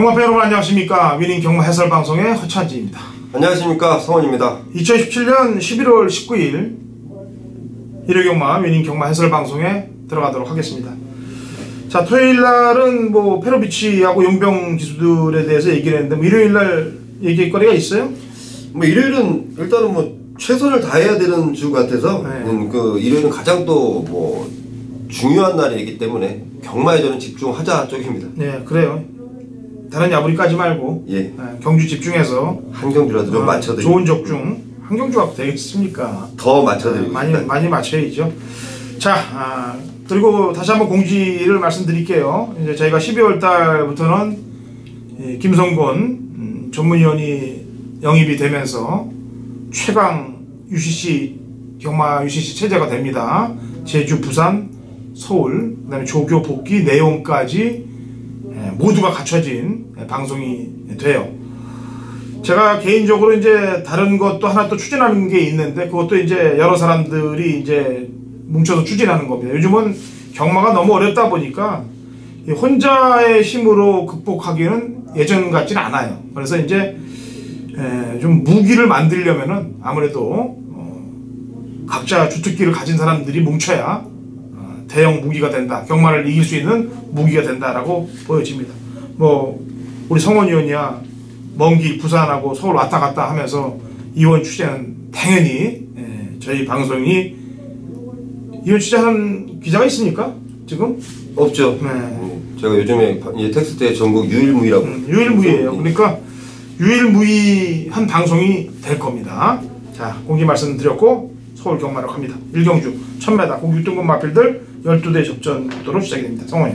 경마팬 여러분 안녕하십니까 위닝 경마 해설 방송의 허찬지입니다. 안녕하십니까 성원입니다. 2017년 11월 19일 일요 경마 위닝 경마 해설 방송에 들어가도록 하겠습니다. 자 토요일 날은 뭐 페로비치하고 용병 기수들에 대해서 얘기를 했는데 뭐 일요일 날 얘기할 거리가 있어요? 뭐 일요일은 일단은 뭐 최선을 다해야 되는 주 같아서 네. 음, 그 일요일은 가장 또 뭐 중요한 날이기 때문에 경마에 저는 집중하자 쪽입니다. 네 그래요. 다른 야부리 까지 말고 예. 네, 경주 집중해서 한 경주라도 좀 어, 맞춰드리고 좋은 적중 한 경주가 되겠습니까? 더 네, 맞춰드리고 많이 많이 맞춰야죠. 자, 아, 그리고 다시 한번 공지를 말씀드릴게요. 이제 저희가 12월 달부터는 이 김성곤 음, 전문위원이 영입이 되면서 최강 UCC 경마 UCC 체제가 됩니다. 제주, 부산, 서울, 그다음에 조교 복귀 내용까지 예, 모두가 갖춰진 예, 방송이 돼요. 제가 개인적으로 이제 다른 것도 하나 또 추진하는 게 있는데 그것도 이제 여러 사람들이 이제 뭉쳐서 추진하는 겁니다. 요즘은 경마가 너무 어렵다 보니까 이 혼자의 힘으로 극복하기는 예전 같지는 않아요. 그래서 이제 에, 좀 무기를 만들려면은 아무래도 어, 각자 주특기를 가진 사람들이 뭉쳐야 어, 대형 무기가 된다. 경마를 이길 수 있는 무기가 된다라고 보여집니다. 뭐 우리 성원 의원이야 먼 길 부산하고 서울 왔다 갔다 하면서 이원 취재는 당연히 에, 저희 방송이 이원 취재하는 기자가 있습니까? 지금 없죠. 네. 음, 제가 요즘에 이제 텍스트에 전국 유일무이라고 음, 유일무이예요. 예. 그러니까 유일무이한 방송이 될 겁니다. 자 공지 말씀드렸고 서울 경마로 갑니다. 일경주 1000m 공 6등급 마필들 12대 접전 구도로 시작이 됩니다. 성원이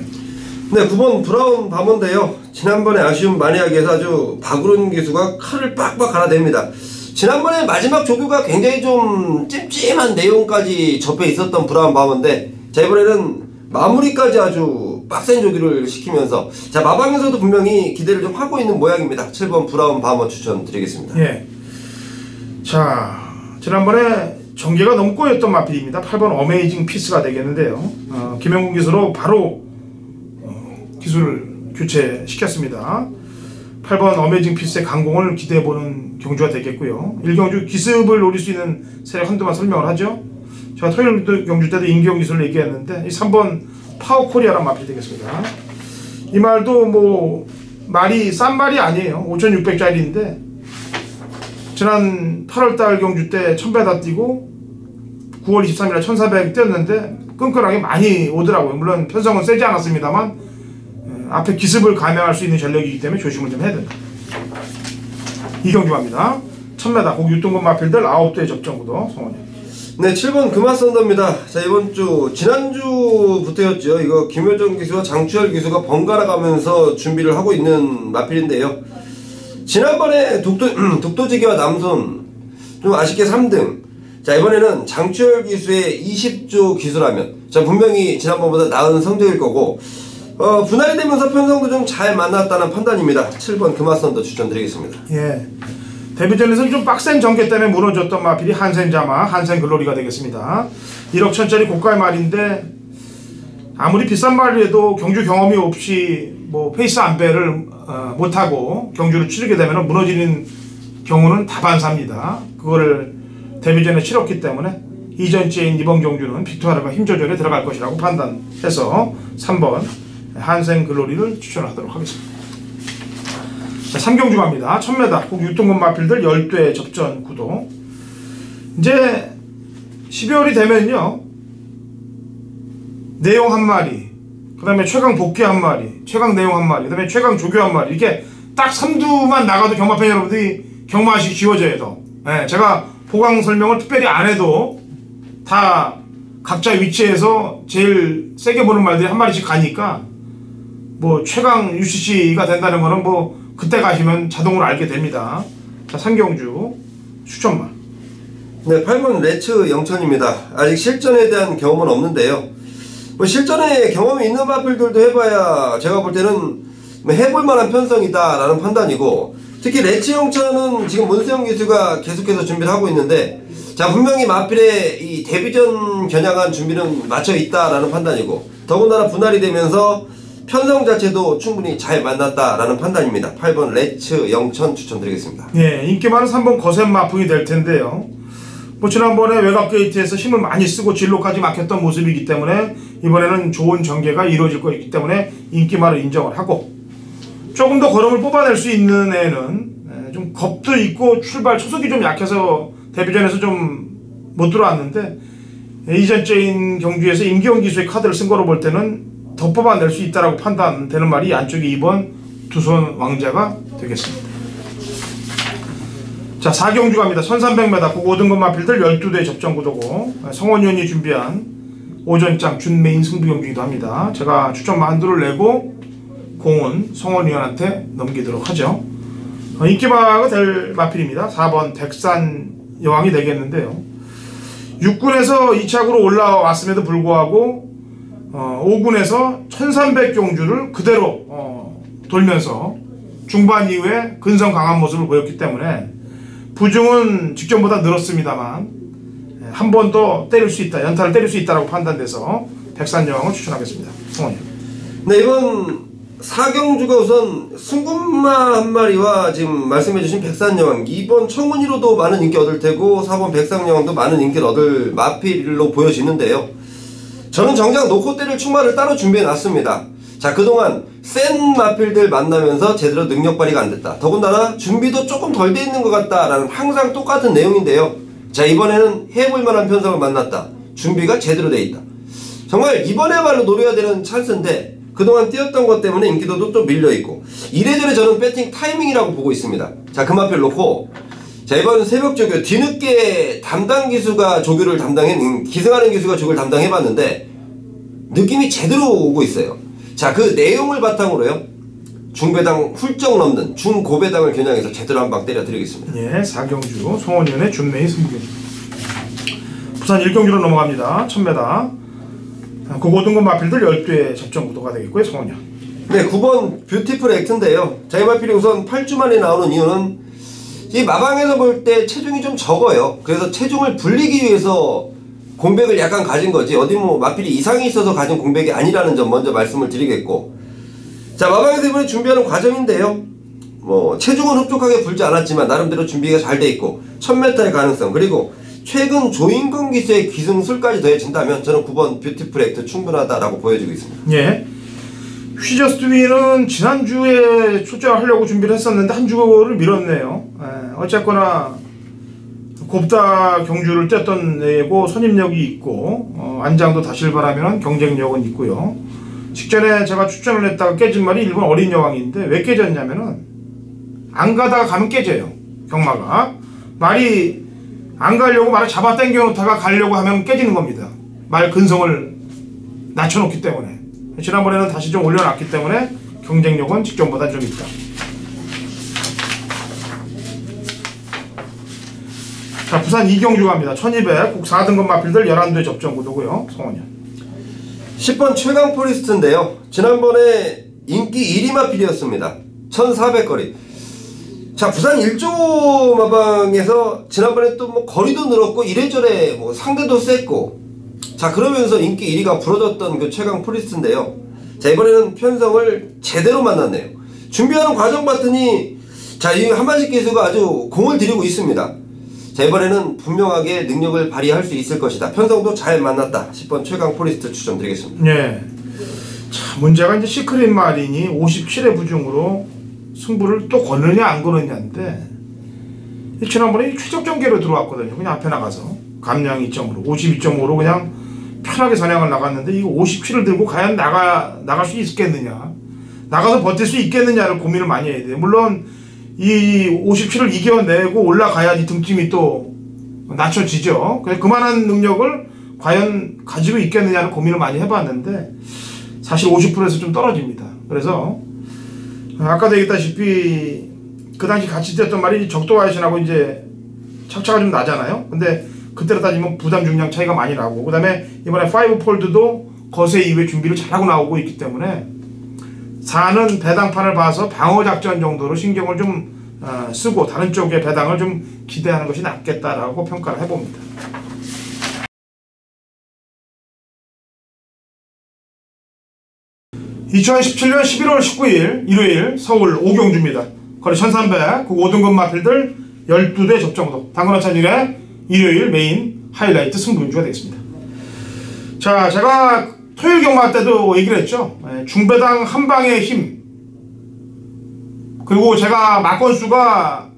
네, 9번 브라운 밤인데요. 지난번에 아쉬움 하기 위해서 아주 박우른 기수가 칼을 빡빡 갈아댑니다. 지난번에 마지막 조교가 굉장히 좀 찜찜한 내용까지 접해 있었던 브라운 밤인데 자 이번에는 마무리까지 아주 빡센 조기를 시키면서 자 마방에서도 분명히 기대를 좀 하고 있는 모양입니다. 7번 브라운 밤어 추천드리겠습니다. 예. 자, 지난번에 전개가 너무 꼬였던 마필입니다. 8번 어메이징 피스가 되겠는데요. 어, 김영국 기수로 바로 어, 기술을 교체시켰습니다. 8번 어메이징 피스의 강공을 기대해보는 경주가 되겠고요. 1경주 기습을 노릴 수 있는 세력 한두만 설명을 하죠. 제가 토요일 도- 경주 때도 인경 기술을 얘기했는데 이 3번 파워 코리아란 마필이 되겠습니다. 이 말도 뭐 말이 싼 말이 아니에요. 5,600짜리인데 지난 8월달 경주 때 1000배 다 뛰고 9월 23일에 1400 뛰었는데 끈끈하게 많이 오더라고요. 물론 편성은 세지 않았습니다만 에, 앞에 기습을 감행할 수 있는 전력이기 때문에 조심을 좀 해야 된다. 이경주 갑니다. 1000m 고 6등급 마필들 9대 접전 구도 성원이. 네, 7번 금화 썬더입니다. 자, 이번 주, 지난주부터였죠. 이거 김효정 기수와 장추열 기수가 번갈아 가면서 준비를 하고 있는 마필인데요. 지난번에 독도, 독도지기와 남손, 좀 아쉽게 3등. 자, 이번에는 장추열 기수의 20조 기수라면, 자, 분명히 지난번보다 나은 성적일 거고, 어, 분할이 되면서 편성도 좀 잘 만났다는 판단입니다. 7번 금화 썬더 추천드리겠습니다. 예. 데뷔전에서는 좀 빡센 전개 때문에 무너졌던 마필이 한센자마, 한센글로리가 되겠습니다. 1억 천짜리 고가의 말인데 아무리 비싼 말이라도 경주 경험이 없이 뭐 페이스 안배를 어, 못하고 경주를 치르게 되면 무너지는 경우는 다반사입니다. 그거를 데뷔전에 치렀기 때문에 이전지인 이번 경주는 빅토리아가 힘 조절에 들어갈 것이라고 판단해서 3번 한센글로리를 추천하도록 하겠습니다. 자, 3경주 갑니다. 1000m 꼭 6등급 마필들 10대 접전 구도. 이제 12월이 되면요. 내용 한 마리, 그 다음에 최강 복귀 한 마리, 최강 내용 한 마리, 그 다음에 최강 조교 한 마리. 이렇게 딱 3두만 나가도 경마팬 여러분들이 경마하시기 쉬워져요. 더. 예, 제가 보강 설명을 특별히 안 해도 다 각자 위치에서 제일 세게 보는 말들이 한 마리씩 가니까 뭐 최강 UCC가 된다는 거는 뭐 그때 가시면 자동으로 알게 됩니다. 자, 상경주 추천만. 네, 8번 레츠 영천입니다. 아직 실전에 대한 경험은 없는데요. 뭐 실전에 경험이 있는 마필들도 해봐야 제가 볼 때는 뭐 해볼 만한 편성이다라는 판단이고 특히 레츠 영천은 지금 문세영 기수가 계속해서 준비를 하고 있는데 자 분명히 마필의 이 데뷔전 겨냥한 준비는 마쳐 있다라는 판단이고 더군다나 분할이 되면서 편성 자체도 충분히 잘 만났다라는 판단입니다. 8번 레츠 영천 추천드리겠습니다. 예, 인기 많은 3번 거센 마풍이 될 텐데요. 뭐 지난번에 외곽 게이트에서 힘을 많이 쓰고 진로까지 막혔던 모습이기 때문에 이번에는 좋은 전개가 이루어질 거기 때문에 인기만을 인정을 하고 조금 더 걸음을 뽑아낼 수 있는 애는 예, 좀 겁도 있고 출발 초속이 좀 약해서 데뷔전에서 좀 못 들어왔는데 예, 이전적인 경주에서 임기원 기수의 카드를 쓴 거로 볼 때는 더 뽑아낼 수 있다라고 판단되는 말이 안쪽에 2번 두손 왕자가 되겠습니다. 자, 4경주 갑니다. 1300m 고고등급 마필들 12대 접전 구도고 성원위원이 준비한 오전장 준메인 승부 경주이기도 합니다. 제가 추천 만두를 내고 공은 성원위원한테 넘기도록 하죠. 어, 인기바가 될 마필입니다. 4번 백산 여왕이 되겠는데요. 6군에서 2착으로 올라왔음에도 불구하고 어, 5군에서 1300 경주를 그대로 어, 돌면서 중반 이후에 근성 강한 모습을 보였기 때문에 부중은 직전보다 늘었습니다만 예, 한 번 더 때릴 수 있다, 연타를 때릴 수 있다라고 판단돼서 백산여왕을 추천하겠습니다. 성원님. 네, 이번 사경주가 우선 승군마 한 마리와 지금 말씀해주신 백산여왕 2번 청운이로도 많은 인기 얻을 테고 4번 백상여왕도 많은 인기를 얻을 마필로 보여지는데요. 저는 정작 놓고 때릴 충마를 따로 준비해놨습니다. 자 그동안 센 마필들 만나면서 제대로 능력 발휘가 안 됐다. 더군다나 준비도 조금 덜 돼 있는 것 같다라는 항상 똑같은 내용인데요. 자 이번에는 해볼 만한 편성을 만났다. 준비가 제대로 돼 있다. 정말 이번에야말로 노려야 되는 찬스인데 그동안 뛰었던 것 때문에 인기도도 좀 밀려있고 이래저래 저는 배팅 타이밍이라고 보고 있습니다 자 그마필 놓고 자 이번 새벽 조교 뒤늦게 담당 기수가 조교를 담당해 음, 기승하는 기수가 조교를 담당해봤는데 느낌이 제대로 오고 있어요 자 그 내용을 바탕으로요 중배당 훌쩍 넘는 중고배당을 겨냥해서 제대로 한 방 때려 드리겠습니다 예, 4경주 송원위원의 준메이 승부경주 부산 1경주로 넘어갑니다. 1000m 고고등급 마필들 12회 접전 구도가 되겠고요. 성원이요. 네, 9번 뷰티풀 액트인데요. 자이마필이 우선 8주 만에 나오는 이유는 이 마방에서 볼 때 체중이 좀 적어요. 그래서 체중을 불리기 위해서 공백을 약간 가진 거지 어디 뭐 마필이 이상이 있어서 가진 공백이 아니라는 점 먼저 말씀을 드리겠고 자 마방에서 이번에 준비하는 과정인데요. 뭐 체중은 흡족하게 불지 않았지만 나름대로 준비가 잘 돼 있고 1000m의 가능성 그리고 최근 조인근 기수의 기승술까지 더해진다면 저는 9번 뷰티풀 액트 충분하다라고 보여지고 있습니다. 예. 휘저스트위는 지난주에 출전하려고 준비를 했었는데 한 주를 미뤘네요. 예, 어쨌거나 곱다 경주를 뛰었던 애고 선임력이 있고 어, 안장도 다실 바라면 경쟁력은 있고요. 직전에 제가 추천을 했다가 깨진 말이 일본 어린 여왕인데 왜 깨졌냐면은 안 가다가 가면 깨져요. 경마가 말이 안 가려고 말을 잡아 당겨 놓다가 가려고 하면 깨지는 겁니다. 말 근성을 낮춰놓기 때문에. 지난번에는 다시 좀 올려놨기 때문에 경쟁력은 직전보다 좀 있다. 자, 부산 이경주 갑니다. 1200, 국 4등급 마필들 11대 접전 구도고요. 성원이 10번 최강 포리스트인데요. 지난번에 인기 1위 마필이었습니다. 1400거리. 자 부산 1조 마방에서 지난번에 또 뭐 거리도 늘었고 이래저래 뭐 상대도 셌고 자 그러면서 인기 1위가 부러졌던 그 최강 프리스인데요 자 이번에는 편성을 제대로 만났네요 준비하는 과정 봤더니 자 이 한만식 기수가 아주 공을 들이고 있습니다 자 이번에는 분명하게 능력을 발휘할 수 있을 것이다 편성도 잘 만났다 10번 최강 포리스트 추천드리겠습니다 예. 자 문제가 이제 시크릿 마린이 57의 부중으로 승부를 또 거느냐 안 거느냐인데 지난번에 최적 경계로 들어왔거든요. 그냥 앞에 나가서 감량 2.5로 52.5로 그냥 편하게 사냥을 나갔는데 이거 57을 들고 과연 나가 나갈 수 있겠느냐 나가서 버틸 수 있겠느냐를 고민을 많이 해야 돼요. 물론 이 57을 이겨내고 올라가야지 등짐이 또 낮춰지죠. 그래서 그만한 능력을 과연 가지고 있겠느냐를 고민을 많이 해봤는데 사실 50%에서 좀 떨어집니다. 그래서 아까도 얘기했다시피 그 당시 같이 뛰었던 말이 적도와이신하고 이제 척차가 좀 나잖아요. 근데 그때로 따지면 부담 중량 차이가 많이 나고 그 다음에 이번에 5 폴드도 거세 이후에 준비를 잘하고 나오고 있기 때문에 4는 배당판을 봐서 방어 작전 정도로 신경을 좀 어, 쓰고 다른 쪽의 배당을 좀 기대하는 것이 낫겠다라고 평가를 해봅니다. 2017년 11월 19일 일요일 서울 오경주입니다. 거리 1300, 그 5등급 마필들 12대 접종도 당근 한 찬일의 일요일 메인 하이라이트 승부인주가 되겠습니다. 자, 제가 토요일 경마 때도 얘기를 했죠. 예, 중배당 한 방의 힘. 그리고 제가 막건수가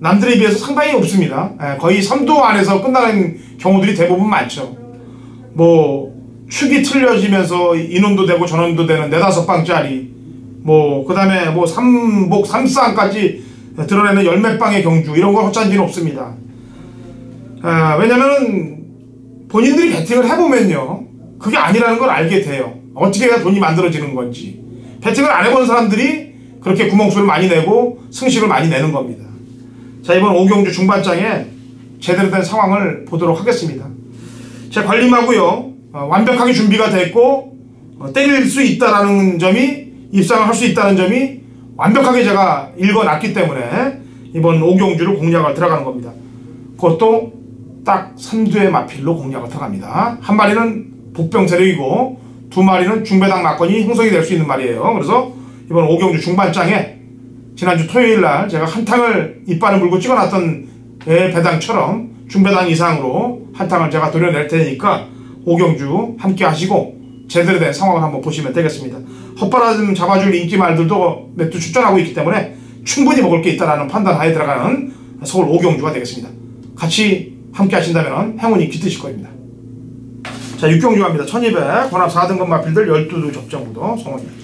남들에 비해서 상당히 없습니다. 예, 거의 3도 안에서 끝나는 경우들이 대부분 많죠. 뭐 축이 틀려지면서 이놈도 되고 저놈도 되는 네다섯 방짜리 뭐 그 다음에 뭐 삼복 삼쌍까지 드러내는 열몇 방의 경주 이런 건 허짠지는 없습니다. 아, 왜냐면은 본인들이 배팅을 해보면요 그게 아니라는 걸 알게 돼요. 어떻게 해야 돈이 만들어지는 건지 배팅을 안 해본 사람들이 그렇게 구멍수를 많이 내고 승식을 많이 내는 겁니다. 자 이번 오경주 중반장에 제대로 된 상황을 보도록 하겠습니다. 제 관림하고요 어, 완벽하게 준비가 됐고 어, 때릴 수 있다라는 점이 입상을 할 수 있다는 점이 완벽하게 제가 읽어놨기 때문에 이번 오경주를 공략을 들어가는 겁니다. 그것도 딱 3두의 마필로 공략을 들어갑니다. 한 마리는 복병 세력이고 두 마리는 중배당 막건이 형성이 될 수 있는 말이에요. 그래서 이번 오경주 중반장에 지난주 토요일 날 제가 한탕을 이빨을 물고 찍어놨던 배당처럼 중배당 이상으로 한탕을 제가 도려낼 테니까 오경주 함께 하시고 제대로 된 상황을 한번 보시면 되겠습니다. 헛바람 잡아줄 인기 말들도 몇 두 출전하고 있기 때문에 충분히 먹을 게 있다는 판단하에 들어가는 서울 오경주가 되겠습니다. 같이 함께 하신다면 행운이 깃드실 겁니다. 자, 6경주 갑니다. 1200, 권합 4등급 마필들 12두 접전구도 성원입니다.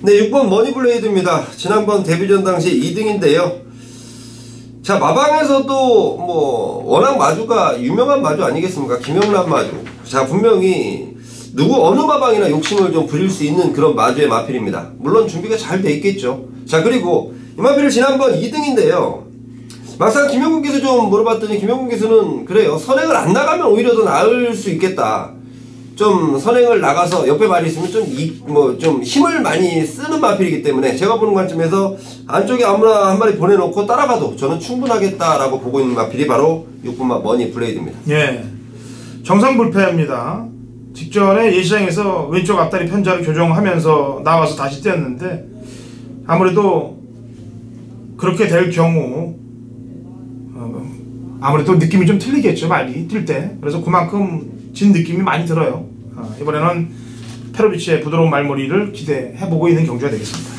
네, 6번 머니블레이드입니다. 지난번 데뷔전 당시 2등인데요. 자, 마방에서도 뭐 워낙 마주가 유명한 마주 아니겠습니까? 김영란 마주. 자, 분명히 누구 어느 마방이나 욕심을 좀 부릴 수 있는 그런 마주의 마필입니다. 물론 준비가 잘 돼 있겠죠. 자, 그리고 이 마필을 지난번 2등인데요. 막상 김영국 기수 좀 물어봤더니 김영국 기수는 그래요. 선행을 안 나가면 오히려 더 나을 수 있겠다. 좀 선행을 나가서 옆에 말이 있으면 좀뭐좀 힘을 많이 쓰는 마필이기 때문에 제가 보는 관점에서 안쪽에 아무나 한 마리 보내놓고 따라가도 저는 충분하겠다라고 보고 있는 마필이 바로 6분마 머니 블레이드입니다. 예. 정상 불패입니다. 직전에 예시장에서 왼쪽 앞다리 편자를 교정하면서 나와서 다시 뛰었는데 아무래도 그렇게 될 경우 어, 아무래도 느낌이 좀 틀리겠죠 많이 뛸 때 그래서 그만큼 진 느낌이 많이 들어요 어, 이번에는 페로비치의 부드러운 말머리를 기대해보고 있는 경주가 되겠습니다.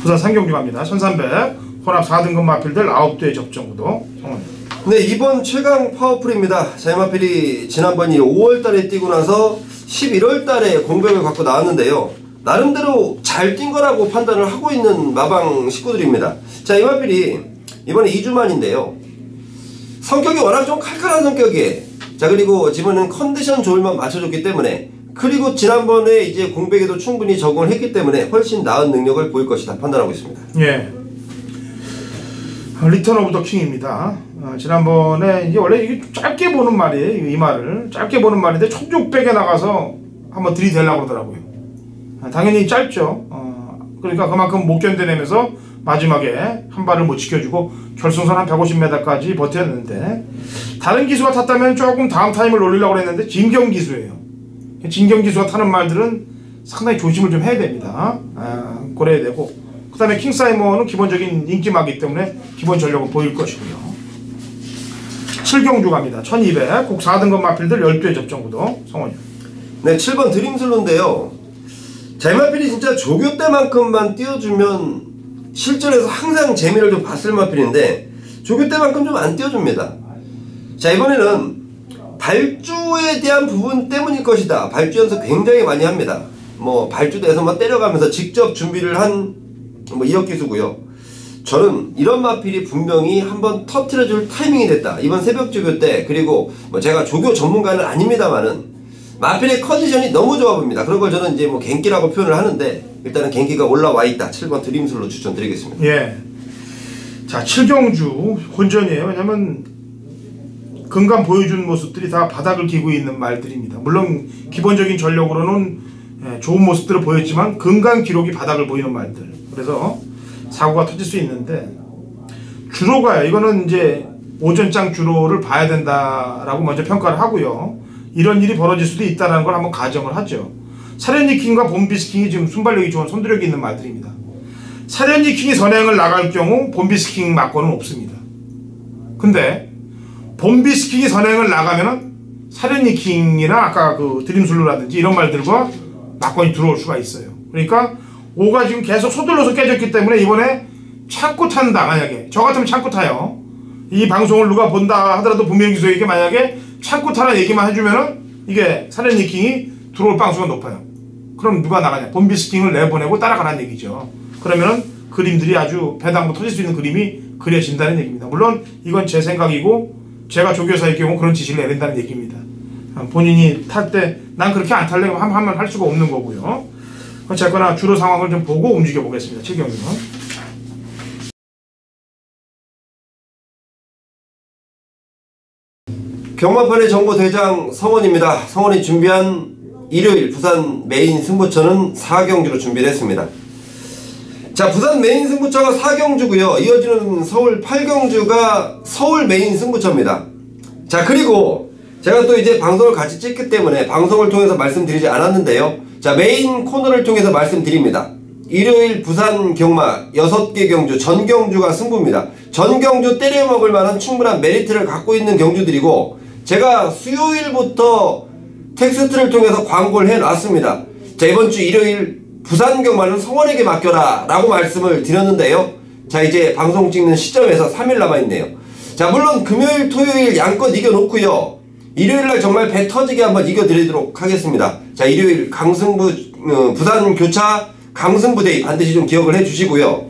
부산 상경주 갑니다. 1300 혼합 4등급 마필들 9대의 접전구도 성원입니다 네 이번 최강 파워풀입니다. 자이마필이 지난번이 5월달에 뛰고 나서 11월달에 공백을 갖고 나왔는데요. 나름대로 잘 뛴 거라고 판단을 하고 있는 마방 식구들입니다. 자 이마필이 이번에 2주 만인데요. 성격이 워낙 좀 칼칼한 성격이에요 자 그리고 지금은 컨디션 조율만 맞춰줬기 때문에 그리고 지난번에 이제 공백에도 충분히 적응을 했기 때문에 훨씬 나은 능력을 보일 것이다 판단하고 있습니다. 예. 리턴 오브 더 킹입니다. 어, 지난번에 이게 원래 이게 짧게 보는 말이에요 이 말을. 짧게 보는 말인데 1600에 나가서 한번 들이대려고 그러더라고요. 아, 당연히 짧죠. 어, 그러니까 그만큼 못 견뎌내면서 마지막에 한 발을 못 지켜주고 결승선 한 150m까지 버텼는데 다른 기수가 탔다면 조금 다음 타임을 올리려고 했는데 진경 기수예요 진경 기수가 타는 말들은 상당히 조심을 좀 해야 됩니다 아, 고려해야 되고 그 다음에 킹사이머는 기본적인 인기마기 때문에 기본 전력은 보일 것이고요 7경주 갑니다. 1200, 곡 4등급 마필들 12회 접전구도 성원이요. 네, 7번 드림슬로인데요. 자이마필이 진짜 조교 때만큼만 띄워주면 실전에서 항상 재미를 좀 봤을 마필인데 조교 때만큼 좀 안 띄워줍니다. 자, 이번에는 발주에 대한 부분 때문일 것이다. 발주 연습 굉장히 많이 합니다. 뭐 발주대에서만 때려가면서 직접 준비를 한뭐 이혁기수고요. 저는 이런 마필이 분명히 한번 터트려줄 타이밍이 됐다. 이번 새벽 조교 때 그리고 뭐 제가 조교 전문가는 아닙니다만은 마필의 컨디션이 너무 좋아 보입니다. 그런 걸 저는 이제 뭐 갱기라고 표현을 하는데 일단은 갱기가 올라와 있다. 7번 드림술로 추천드리겠습니다. 예. 자, 7경주 혼전이에요. 왜냐면 근간 보여준 모습들이 다 바닥을 기고 있는 말들입니다. 물론 기본적인 전력으로는 예, 좋은 모습들을 보였지만 근간 기록이 바닥을 보이는 말들. 그래서 사고가 터질 수 있는데 주로가요. 이거는 이제 오전장 주로를 봐야 된다라고 먼저 평가를 하고요. 이런 일이 벌어질 수도 있다는 걸 한번 가정을 하죠. 사련니킹과 봄비스킹이 지금 순발력이 좋은 손들력이 있는 말들입니다. 사련니킹이 선행을 나갈 경우 봄비스킹 막고는 없습니다. 근데 봄비스킹이 선행을 나가면은 사련니킹이나 아까 그 드림슬루라든지 이런 말들과 막건이 들어올 수가 있어요. 그러니까 5가 지금 계속 서둘러서 깨졌기 때문에 이번에 창고 탄다 만약에 저 같으면 창고 타요. 이 방송을 누가 본다 하더라도 분명기소에게 만약에 창고 타라 얘기만 해주면은 이게 사련니킹이 들어올 방수가 높아요. 그럼 누가 나가냐? 봄비스킹을 내보내고 따라가라는 얘기죠. 그러면은 그림들이 아주 배당도 터질 수 있는 그림이 그려진다는 얘기입니다. 물론 이건 제 생각이고 제가 조교사의 경우 그런 지시를 내린다는 얘기입니다. 본인이 탈 때 난 그렇게 안 탈래 하면 하면 할 수가 없는 거고요. 어쨌거나 주로 상황을 좀 보고 움직여 보겠습니다. 최경님은. 경마판의 정보대장 성원입니다. 성원이 준비한 일요일 부산 메인 승부처는 4경주로 준비를 했습니다. 자 부산 메인 승부처가 4경주고요. 이어지는 서울 8경주가 서울 메인 승부처입니다. 자 그리고 제가 또 이제 방송을 같이 찍기 때문에 방송을 통해서 말씀드리지 않았는데요. 자 메인 코너를 통해서 말씀드립니다. 일요일 부산 경마 6개 경주 전경주가 승부입니다. 전경주 때려먹을 만한 충분한 메리트를 갖고 있는 경주들이고 제가 수요일부터 텍스트를 통해서 광고를 해놨습니다. 자 이번주 일요일 부산 경마는 성원에게 맡겨라 라고 말씀을 드렸는데요. 자 이제 방송 찍는 시점에서 3일 남아있네요. 자 물론 금요일 토요일 양껏 이겨놓고요. 일요일날 정말 배 터지게 한번 이겨드리도록 하겠습니다. 자 일요일 강승부 어, 부산 교차 강승부대이 반드시 좀 기억을 해주시고요.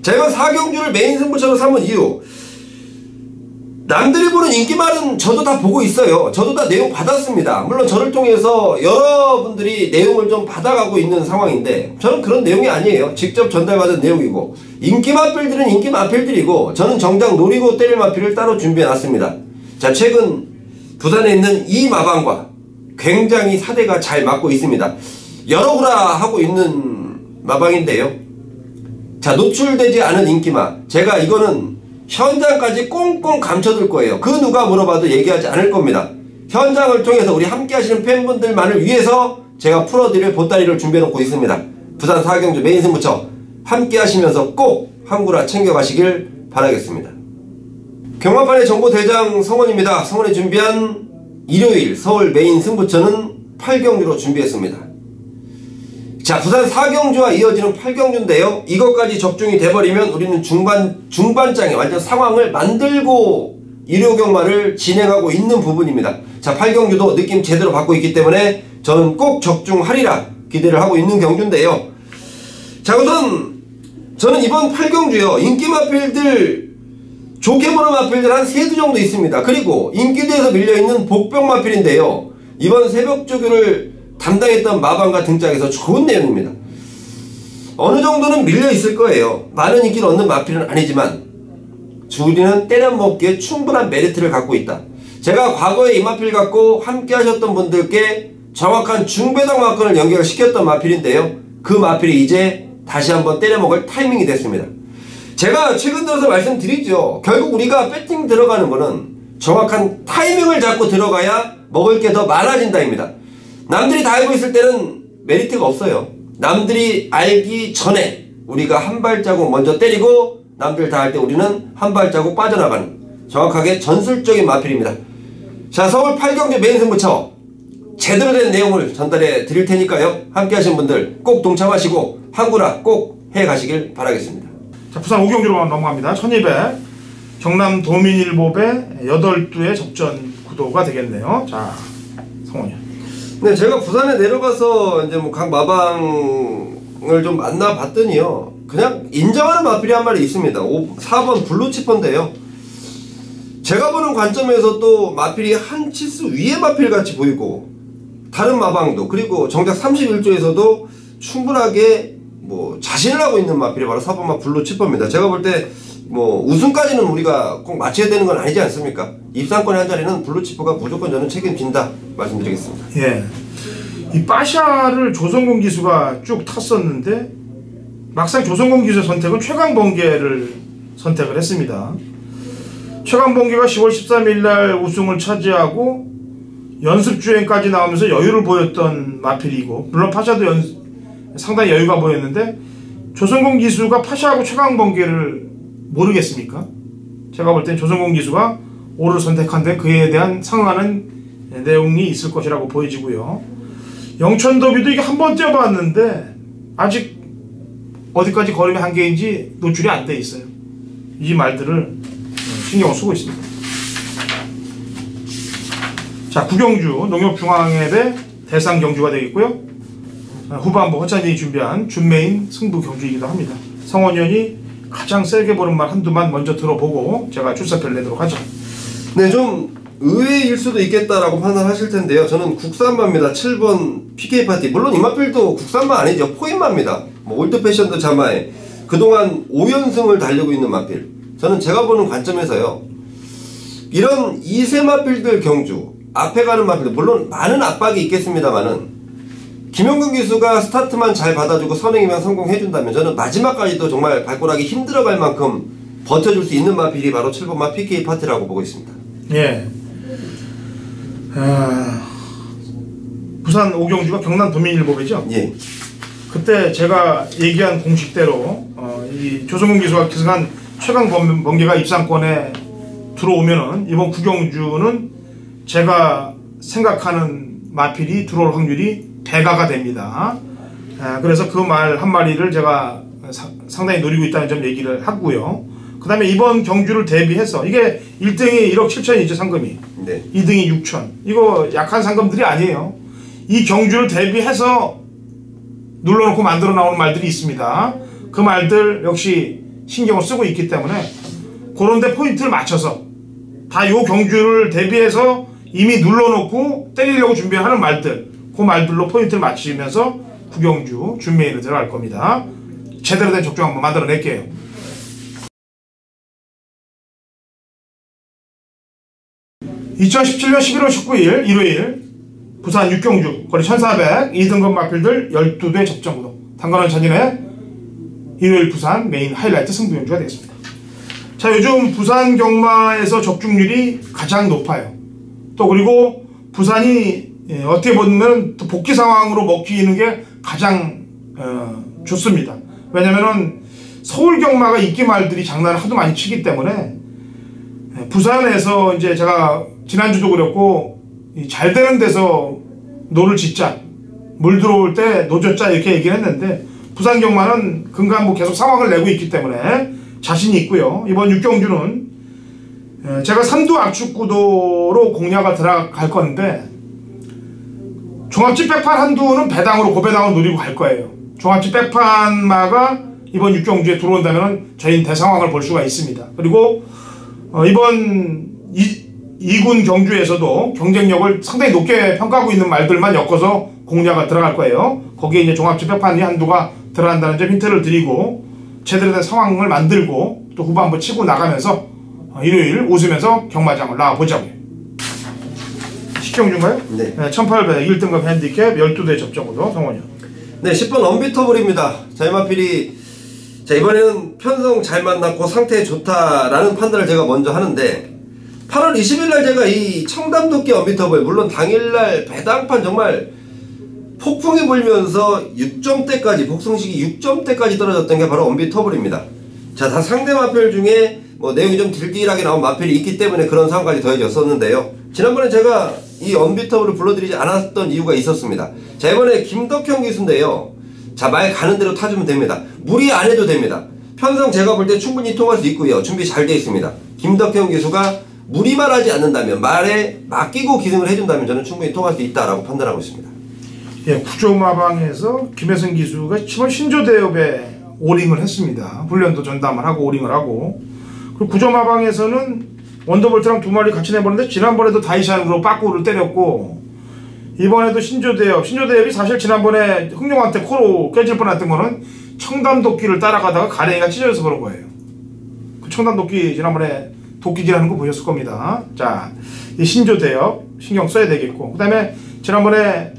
자 이번 4경주를 메인 승부처로 삼은 이유 남들이 보는 인기말은 저도 다 보고 있어요. 저도 다 내용 받았습니다. 물론 저를 통해서 여러분들이 내용을 좀 받아가고 있는 상황인데 저는 그런 내용이 아니에요. 직접 전달받은 내용이고 인기 마필들은 인기 마필들이고 저는 정작 노리고 때릴 마필을 따로 준비해놨습니다. 자 최근 부산에 있는 이 마방과 굉장히 사대가 잘 맞고 있습니다. 여러구라 하고 있는 마방인데요. 자 노출되지 않은 인기마 제가 이거는 현장까지 꽁꽁 감춰둘 거예요. 그 누가 물어봐도 얘기하지 않을 겁니다. 현장을 통해서 우리 함께 하시는 팬분들만을 위해서 제가 풀어드릴 보따리를 준비해놓고 있습니다. 부산 사경주 메인 승부처 함께 하시면서 꼭 항구라 챙겨가시길 바라겠습니다. 경마판의 정보대장 성원입니다. 성원이 준비한 일요일 서울 메인 승부처는 8경주로 준비했습니다. 자 부산 4경주와 이어지는 8경주인데요. 이것까지 적중이 돼버리면 우리는 중반, 중반장에 완전 상황을 만들고 일요경마를 진행하고 있는 부분입니다. 자 8경주도 느낌 제대로 받고 있기 때문에 저는 꼭 적중하리라 기대를 하고 있는 경주인데요. 자 우선 저는 이번 8경주요. 인기 마필들 좋게 보는 마필들 한 세 두 정도 있습니다. 그리고 인기대에서 밀려있는 복병 마필인데요. 이번 새벽 조교를 담당했던 마방과 등장해서 좋은 내용입니다. 어느 정도는 밀려 있을 거예요. 많은 인기를 얻는 마필은 아니지만 주리는 때려먹기에 충분한 메리트를 갖고 있다. 제가 과거에 이 마필 갖고 함께 하셨던 분들께 정확한 중배당 마건을 연결시켰던 마필인데요. 그 마필이 이제 다시 한번 때려먹을 타이밍이 됐습니다. 제가 최근 들어서 말씀드리죠. 결국 우리가 배팅 들어가는 거는 정확한 타이밍을 잡고 들어가야 먹을 게 더 많아진다입니다. 남들이 다 알고 있을 때는 메리트가 없어요. 남들이 알기 전에 우리가 한 발자국 먼저 때리고 남들 다 할 때 우리는 한 발자국 빠져나가는 정확하게 전술적인 마필입니다. 자 서울 8경주 메인 승부처 제대로 된 내용을 전달해 드릴 테니까요. 함께 하신 분들 꼭 동참하시고 한구나 꼭해 가시길 바라겠습니다. 자 부산 5경주로 넘어갑니다. 1200 경남 도민일보배 8두의 접전 구도가 되겠네요. 자 성원이 네, 제가 부산에 내려가서 이제 뭐 각 마방을 좀 만나봤더니요. 그냥 인정하는 마필이 한 마리 있습니다. 5, 4번 블루치퍼인데요. 제가 보는 관점에서 또 마필이 한 치수 위에 마필 같이 보이고 다른 마방도 그리고 정작 31조에서도 충분하게 뭐 자신을 하고 있는 마필이 바로 4번마 블루치퍼입니다. 제가 볼때 뭐 우승까지는 우리가 꼭 맞춰야 되는 건 아니지 않습니까? 입상권의 한 자리는 블루치퍼가 무조건 저는 책임진다 말씀드리겠습니다. 예. 이 빠샤를 조성공 기수가 쭉 탔었는데 막상 조성공 기수의 선택은 최강번개를 선택을 했습니다. 최강번개가 10월 13일 날 우승을 차지하고 연습 주행까지 나오면서 여유를 보였던 마필이고 물론 파샤도 연, 상당히 여유가 보였는데 조선공 기수가 파샤하고 최강 번개를 모르겠습니까? 제가 볼 땐 조선공 기수가 오를 선택한데 그에 대한 상응하는 내용이 있을 것이라고 보여지고요. 영천더비도 이게 한 번 뛰어봤는데 아직 어디까지 걸음의 한계인지 노출이 안 돼 있어요. 이 말들을 신경을 쓰고 있습니다. 자, 구경주 농협중앙회대 대상 경주가 되겠고요. 후반부 허찬이 준비한 준메인 승부 경주이기도 합니다. 성원현이 가장 세게 보는 말 한두만 먼저 들어보고 제가 출사표를 내도록 하죠. 네, 좀 의외일 수도 있겠다라고 판단하실 텐데요. 저는 국산마입니다. 7번 PK 파티. 물론 이마필도 국산마 아니죠. 포인마입니다. 뭐 올드 패션도 자마에 그동안 5연승을 달리고 있는 마필. 저는 제가 보는 관점에서요. 이런 2세 마필들 경주 앞에 가는 마필들 물론 많은 압박이 있겠습니다만은 김영근 기수가 스타트만 잘 받아주고 선행이면 성공해준다면 저는 마지막까지도 정말 발골하기 힘들어갈 만큼 버텨줄 수 있는 마필이 바로 7번마 PK 파티라고 보고 있습니다. 예. 아, 부산 오경주가 경남 도민일보배죠. 예. 그때 제가 얘기한 공식대로 어, 이 조성근 기수가 기승한 최강 범- 번개가 입상권에 들어오면은 이번 구경주는 제가 생각하는 마필이 들어올 확률이 배가가 됩니다. 아, 그래서 그 말 한 마리를 제가 사- 상당히 노리고 있다는 점 얘기를 하고요. 그 다음에 이번 경주를 대비해서 이게 1등이 1억 7천이죠 상금이. 네. 2등이 6천. 이거 약한 상금들이 아니에요. 이 경주를 대비해서 눌러놓고 만들어 나오는 말들이 있습니다. 그 말들 역시 신경을 쓰고 있기 때문에 그런데 포인트를 맞춰서 다 요 경주를 대비해서 이미 눌러놓고 때리려고 준비하는 말들 그 말들로 포인트를 맞추면서 구경주 준메인을 들어갈 겁니다. 제대로 된 적중 한번 만들어 낼게요. 2017년 11월 19일 일요일 부산 육경주 거리 1400 2등급 마필들 12대 접전구도 당근원 전인의 일요일 부산 메인 하이라이트 승부 연주가 되겠습니다. 자 요즘 부산 경마에서 적중률이 가장 높아요. 또 그리고 부산이 예, 어떻게 보면 또 복귀 상황으로 먹히는 게 가장 어, 좋습니다. 왜냐면은 서울 경마가 인기 말들이 장난을 하도 많이 치기 때문에 예, 부산에서 이제 제가 지난주도 그랬고 이잘 되는 데서 노를 짓자 물 들어올 때 노젓자 이렇게 얘기를 했는데 부산 경마는 뭐 계속 상황을 내고 있기 때문에 자신이 있고요 이번 육경주는 예, 제가 삼두 압축 구도로 공략을 들어갈 건데 종합집 백판 한두는 배당으로 고배당을 노리고 갈 거예요 종합집 백판마가 이번 육경주에 들어온다면 저희는 대상황을 볼 수가 있습니다 그리고 어, 이번 이, 이군 경주에서도 경쟁력을 상당히 높게 평가하고 있는 말들만 엮어서 공략가 들어갈 거예요. 거기에 이제 종합집합판이 한두가 들어간다는 점 힌트를 드리고 제대로 된 상황을 만들고 또 후반부 치고 나가면서 어, 일요일 웃으면서 경마장을 나와보자고요. 식경주인가요? 네. 1800 1등급 핸디캡 12대 접종으로 성원이요. 네, 10번 언비터블입니다. 자, 이마필이 자, 이번에는 편성 잘 만났고 상태 좋다라는 판단을 제가 먼저 하는데 8월 20일 날 제가 이 청담도끼 언비터블 물론 당일날 배당판 정말 폭풍이 불면서 6점대까지 복승식이 6점대까지 떨어졌던 게 바로 언비터블입니다. 자, 다 상대 마필 중에 뭐 내용이 좀 딜딜하게 나온 마필이 있기 때문에 그런 상황까지 더해졌었는데요. 지난번에 제가 이 언비터블을 불러드리지 않았던 이유가 있었습니다. 자, 이번에 김덕형 기수인데요. 자, 말 가는 대로 타주면 됩니다. 무리 안 해도 됩니다. 편성 제가 볼 때 충분히 통할 수 있고요. 준비 잘 돼 있습니다. 김덕형 기수가 무리만 하지 않는다면 말에 맡기고 기승을 해준다면 저는 충분히 통할 수 있다라고 판단하고 있습니다. 예, 구조마방에서 김혜승 기수가 7월 신조 대업에 오링을 했습니다. 훈련도 전담을 하고 오링을 하고 그리고 구조마방에서는 원더볼트랑 두 마리 같이 내보는데 지난번에도 다이샨으로 빠꾸를 때렸고 이번에도 신조대업 신조대업이 사실 지난번에 흥룡한테 코로 깨질 뻔했던 거는 청담도끼를 따라가다가 가랭이가 찢어져서 그런 거예요. 그 청담도끼 지난번에 도끼질하는 거 보셨을 겁니다. 자, 이 신조대업 신경 써야 되겠고 그 다음에 지난번에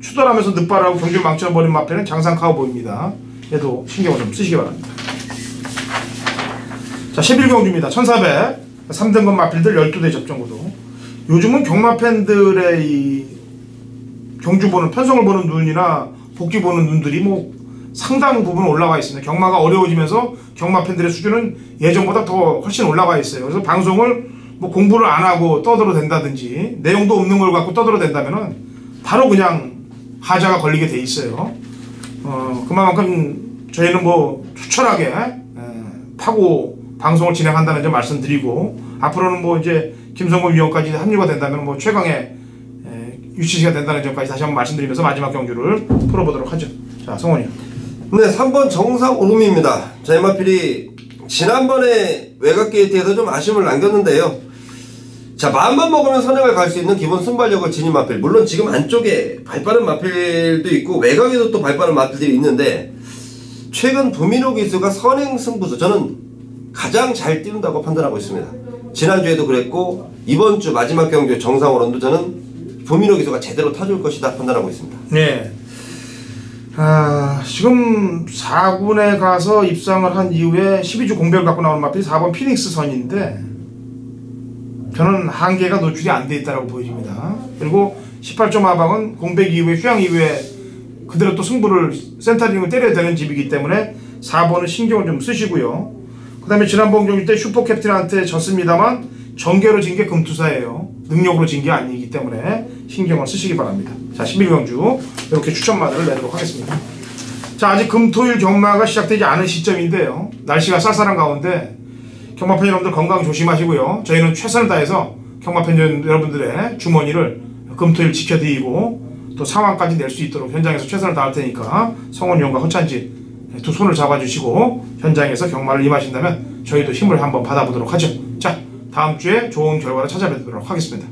추돌하면서 늑발하고 경기를 망쳐버린 마페는 장상 카우보입니다. 얘도 신경을 좀 쓰시기 바랍니다. 자, 11경주입니다. 1400. 3등급 마필들 12대 접전구도. 요즘은 경마 팬들의 이 경주 보는 편성을 보는 눈이나 복귀 보는 눈들이 뭐 상당 부분 올라가 있습니다. 경마가 어려워지면서 경마 팬들의 수준은 예전보다 더 훨씬 올라가 있어요. 그래서 방송을 뭐 공부를 안 하고 떠들어 된다든지 내용도 없는 걸 갖고 떠들어 된다면은 바로 그냥 하자가 걸리게 돼 있어요. 어, 그만큼 저희는 뭐 투철하게 에, 파고 방송을 진행한다는 점 말씀드리고 앞으로는 뭐 이제 김성곤 위원까지 합류가 된다면 뭐 최강의 에, 유치시가 된다는 점까지 다시 한번 말씀드리면서 마지막 경주를 풀어보도록 하죠. 자, 성원이. 네, 3번 정상 오름입니다. 자, 이마필이 지난번에 외곽 게이트에서 좀 아쉬움을 남겼는데요. 자, 마음만 먹으면 선행을 갈 수 있는 기본 순발력을 지닌 마필. 물론 지금 안쪽에 발빠른 마필도 있고 외곽에도 또 발빠른 마필들이 있는데 최근 부민호 기수가 선행 승부수 저는 가장 잘 띄운다고 판단하고 있습니다. 지난주에도 그랬고 이번 주 마지막 경주 정상 오름도 저는 부민호 기수가 제대로 타줄 것이다 판단하고 있습니다. 네. 아, 지금 4군에 가서 입상을 한 이후에 12주 공백을 갖고 나온 마필이 4번 피닉스 선인데 저는 한계가 노출이 안 돼 있다고 보여집니다. 그리고 18점 하방은 공백 이후에 휴양 이후에 그대로 또 승부를 센터링을 때려야 되는 집이기 때문에 4번은 신경을 좀 쓰시고요. 그 다음에 지난번 경기 때 슈퍼 캡틴한테 졌습니다만 정계로 진 게 금투사예요. 능력으로 진 게 아니기 때문에 신경을 쓰시기 바랍니다. 자, 11경주 이렇게 추천마들을 내도록 하겠습니다. 자, 아직 금토일 경마가 시작되지 않은 시점인데요. 날씨가 쌀쌀한 가운데 경마팬 여러분들 건강 조심하시고요. 저희는 최선을 다해서 경마팬 여러분들의 주머니를 금토일 지켜드리고 또 상황까지 낼 수 있도록 현장에서 최선을 다할 테니까 성원 위원과 허찬지 두 손을 잡아주시고 현장에서 경마를 임하신다면 저희도 힘을 한번 받아보도록 하죠. 자, 다음 주에 좋은 결과를 찾아뵙도록 하겠습니다.